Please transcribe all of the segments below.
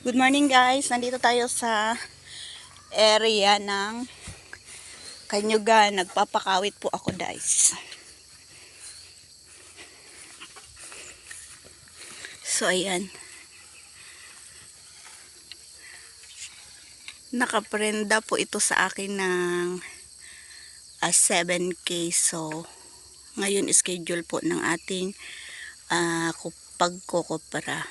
Good morning guys. Nandito tayo sa area ng Kanyugan. Nagpapakawit po ako guys. So ayan. Nakaprenda po ito sa akin ng ah, 7K. So ngayon schedule po ng ating ah, ku- pagkukupra.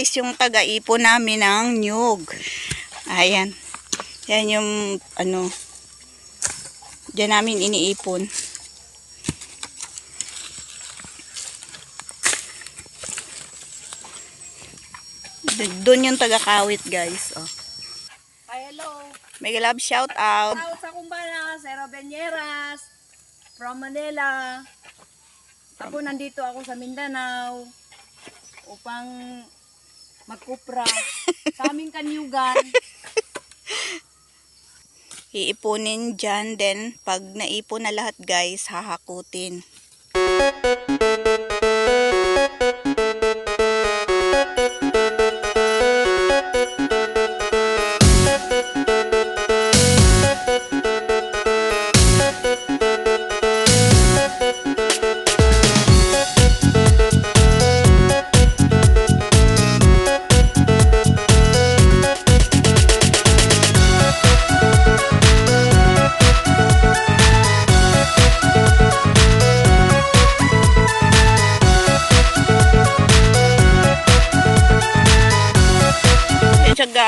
Guys, yung taga-ipo namin ng nyug. Ayan. Yan yung ano, dyan namin iniipon. Doon yung taga-kawit guys. Oh. Hi, hello. May love shout out. Sa kumbana, Sero Beñeras, from Manila. Ako nandito ako sa Mindanao upang magkupra sa aming kanyugan. Iipunin dyan, then pag naipon na lahat guys, hahakutin.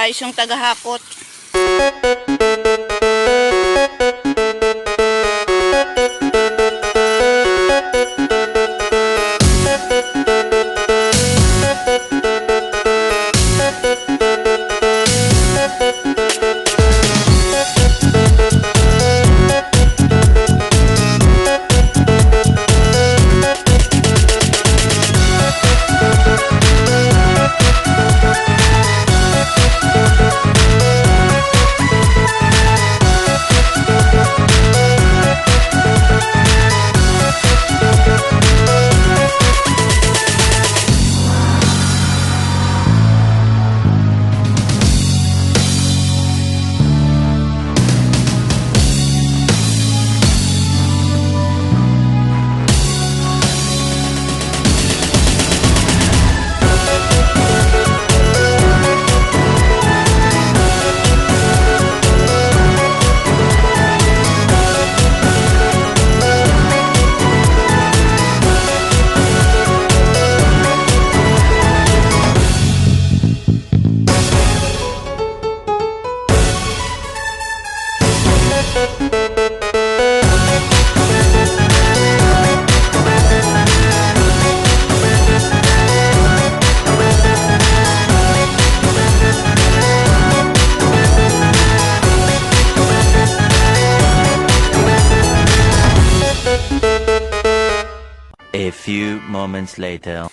Guys, yung tagahakot. A few moments later.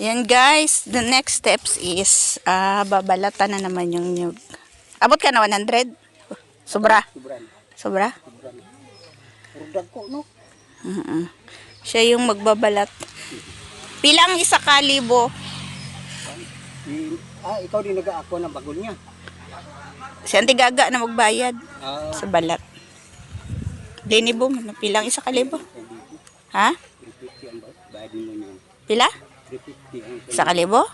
Yan guys, the next steps is ah babalatan na naman yung nyug. Abot ka na 100? Sobra? Sobra? Rudag ko, no? Siya yung magbabalat. Pilang isa kalibo? Ah, ikaw din nag-aako ng bagol niya. Si Auntie Gaga na magbayad Ah, sa balat. Dinibo, pilang isa kalibo? Ha? 350 ang ba- bayadin mo niyan. Pila? 350 ang Sa kalibo?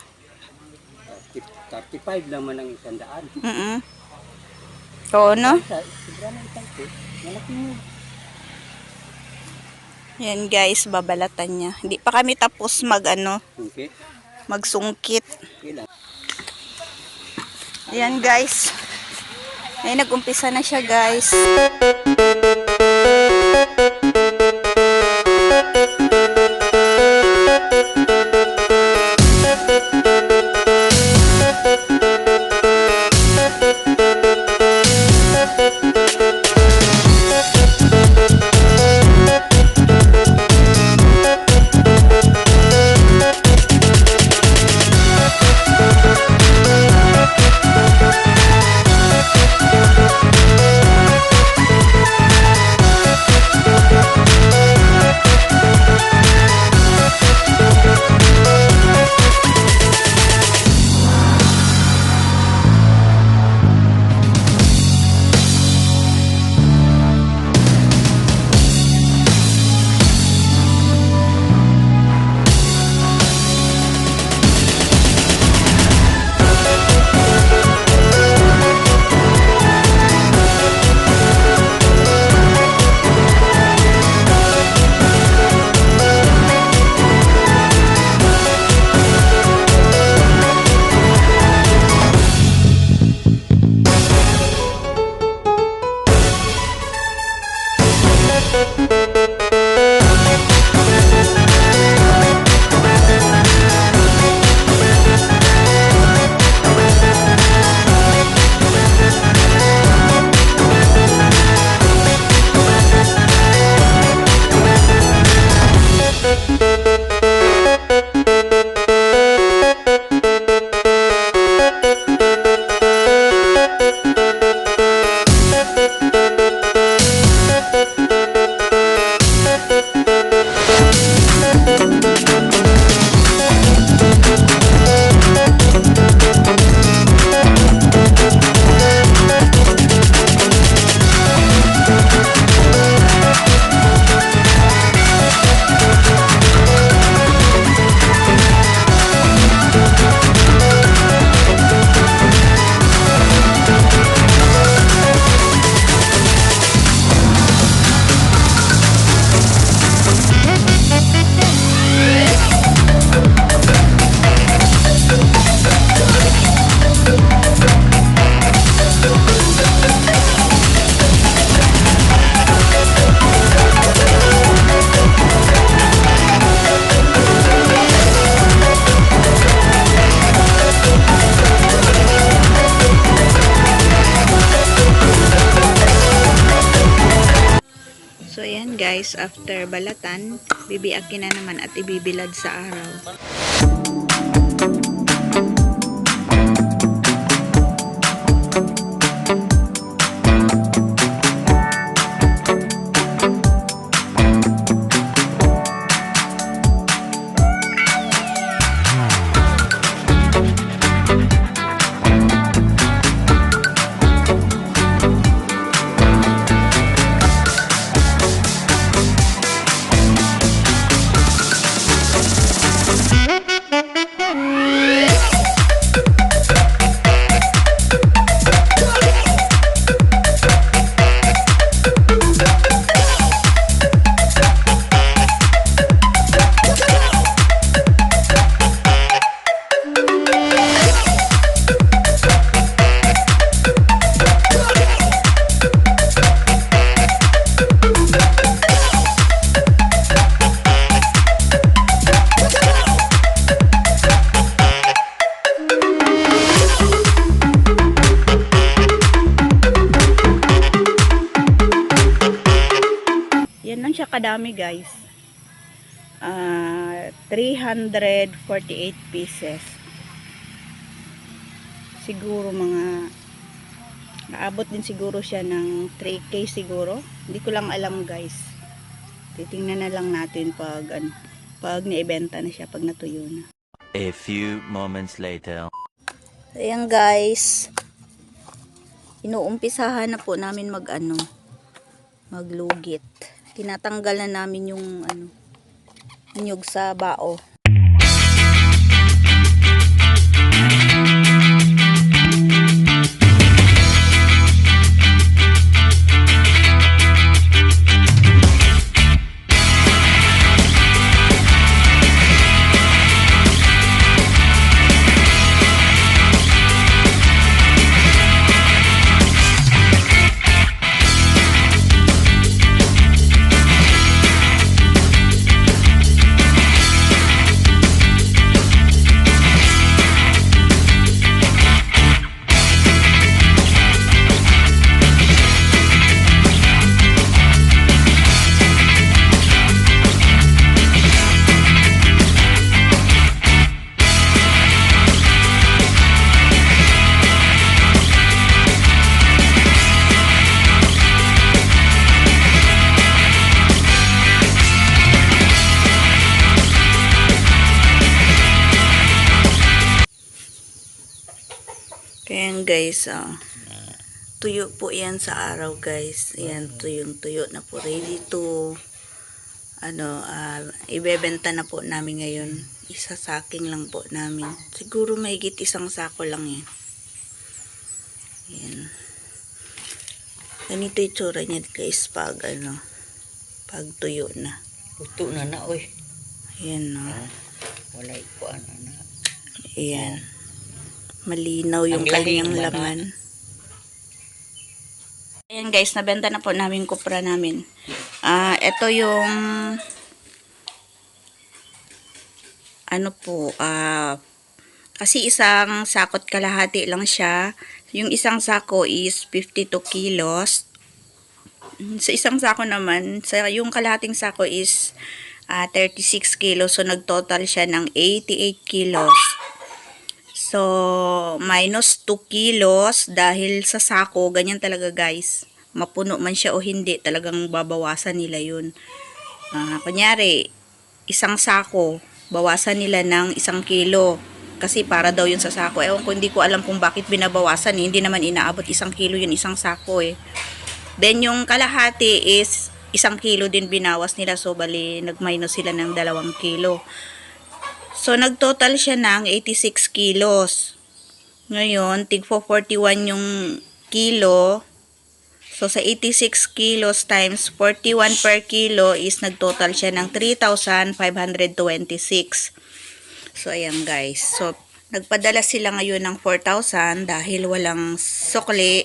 35 naman ang isang daan. Mm Oo, no? Sobra na itang ko. Malaki mo. Yan guys, babalatan niya. Hindi pa kami tapos mag ano, Okay. magsungkit. Kailan? Ayan guys. Ay, nag-umpisa na siya guys. After balatan, bibiakin na naman at ibibilad sa araw. Yan lang siya kadami guys. Ah, 348 pieces. Siguro mga naabot din siguro siya ng 3k siguro. Hindi ko lang alam guys. Titingnan na lang natin pag ano, pag niibenta na siya pag natuyo na. A few moments later. Ayan guys. Inuumpisahan na po namin mag ano, maglugit. Tinatanggal na namin yung ano, nyug sa bao. Guys, ah. tuyo po yan sa araw guys. Ayan, tuyong tuyo na po. Ready to, ano, ah, ibebenta na po namin ngayon. Isa saking lang po namin. Siguro mahigit isang sako lang yan. Ayan. Ganito yung tsura niya guys pag ano, pag tuyo na. Luto na na, oy. Ayan no. Wala ikuan na na. Ayan. Malinaw yung kanyang laman. Ayan guys, nabenta na po namin kupra namin. Ah, ito yung ano po, ah kasi isang sakot kalahati lang siya. Yung isang sako is 52 kilos. Sa isang sako naman, sa yung kalahating sako is ah, 36 kilos. So, nagtotal siya ng 88 kilos. So, minus 2 kilos dahil sa sako, ganyan talaga guys. Mapuno man siya o hindi, talagang babawasan nila yun. Ah, kunyari, isang sako, bawasan nila ng isang kilo. Kasi para daw yun sa sako. Ewan ko, hindi ko alam kung bakit binabawasan. Eh. Hindi naman inaabot isang kilo yun, isang sako eh. Then yung kalahati is isang kilo din binawas nila. So, bali, nag-minus sila ng dalawang kilo. So, nagtotal siya ng 86 kilos. Ngayon, tig 41 yung kilo. So, sa 86 kilos times 41 per kilo is nagtotal siya ng 3,526. So, ayan guys. So, nagpadala sila ngayon ng 4,000 dahil walang sukli.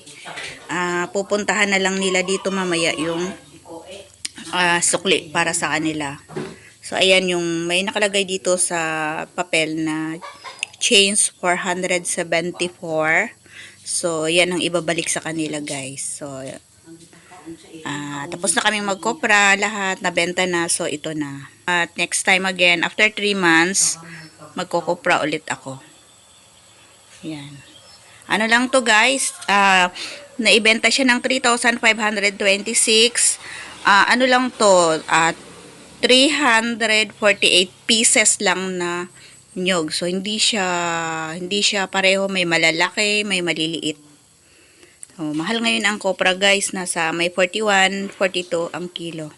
Ah, pupuntahan na lang nila dito mamaya yung ah, sukli para sa kanila. So, ayan yung may nakalagay dito sa papel na change 474. So, yan ang ibabalik sa kanila, guys. So, ah tapos na kaming magkopra, lahat, nabenta na. So, ito na. At next time again, after 3 months, magkokopra ulit ako. Yan. Ano lang to guys, ah naibenta siya ng 3,526. Ah, ano lang to, at 348 pieces lang na nyog. So hindi siya hindi siya pareho, may malalaki, may maliliit. So, mahal ngayon ang kopra guys, nasa may 41, 42 ang kilo.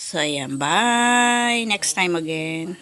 So ayan, bye. Next time again.